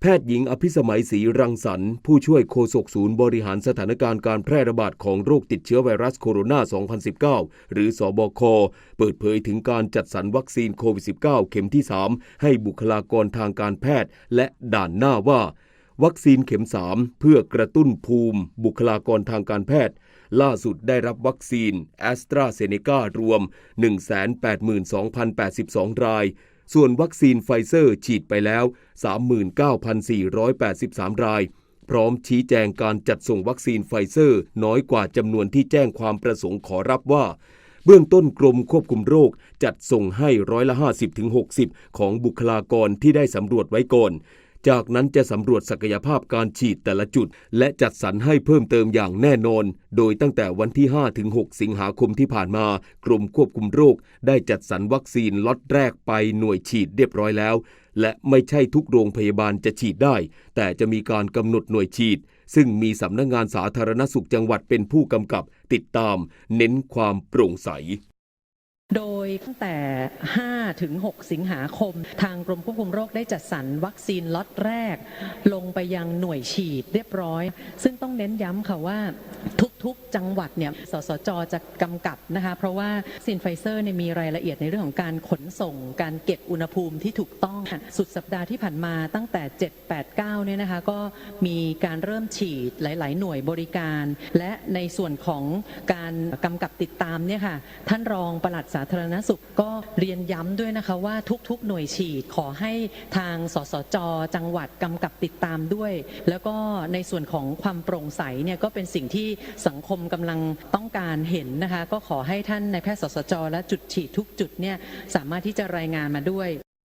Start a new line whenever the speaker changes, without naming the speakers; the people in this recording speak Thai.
แพทย์หญิงอภิสมัยศรีรังสรรค์ผู้ช่วยโฆษกศูนย์บริหารสถานการณ์การแพร่ระบาดของโรคติดเชื้อไวรัสโคโรนา 2019 หรือสอบค เปิดเผยถึงการจัดสรรวัคซีนโควิด -19 เข็มที่ 3 ให้บุคลากรทางการแพทย์และด่านหน้าว่า วัคซีนเข็ม 3 เพื่อกระตุ้นภูมิ บุคลากรทางการแพทย์ล่าสุดได้รับวัคซีนแอสตราเซเนการวม 182,082 ราย ส่วนวัคซีนไฟเซอร์ฉีดไปแล้ว 39,483 ราย พร้อมชี้แจงการจัดส่งวัคซีนไฟเซอร์ น้อยกว่าจำนวนที่แจ้งความประสงค์ขอรับว่า เบื้องต้นกรมควบคุมโรคจัดส่งให้ร้อยละ 50-60 ของบุคลากรที่ได้สำรวจไว้ก่อน จากนั้นจะสำรวจศักยภาพการฉีดแต่ละจุด และจัดสรรให้เพิ่มเติมอย่างแน่นอน โดยตั้งแต่วันที่5-6สิงหาคมที่ผ่านมา กรมควบคุมโรค ได้จัดสรรวัคซีนล็อตแรกไปหน่วยฉีดเรียบร้อยแล้ว และไม่ใช่ทุกโรงพยาบาลจะฉีดได้ แต่จะมีการกำหนดหน่วยฉีด ซึ่งมีสำนักงานสาธารณสุขจังหวัดเป็นผู้กำกับ ติดตาม เน้นความโปร่งใส
ยตั้งแต่ 5 ถึง 6 สิงหาคม ทางกรมควบคุมโรคได้จัดสรรวัคซีนล็อตแรก ลงไปยังหน่วยฉีดเรียบร้อย ซึ่งต้องเน้นย้ำค่ะว่าทุกๆจังหวัดเนี่ย สสจจะกำกับนะคะ เพราะว่าซินไฟเซอร์เนี่ยมีรายละเอียดในเรื่องของการขนส่ง การเก็บอุณหภูมิที่ถูกต้อง สุดสัปดาห์ที่ผ่านมาตั้งแต่ 7 8 9 เนี่ยนะคะ ก็มีการเริ่มฉีดหลาย ๆ หน่วยบริการ และในส่วนของการกำกับติดตามเนี่ยค่ะ ท่านรองปลัดสาธารณสุขก็เรียนย้ำด้วยนะคะว่าทุกๆ หน่วยฉีดขอให้ทางสสจ จังหวัดกำกับติดตามด้วย แล้วก็ในส่วนของความโปร่งใสเนี่ยก็เป็นสิ่งที่สังคมกำลังต้องการเห็นนะคะ ก็ขอให้ท่านในายแพทย์สสจ และจุดฉีดทุกจุดเนี่ยสามารถที่จะรายงานมาด้วย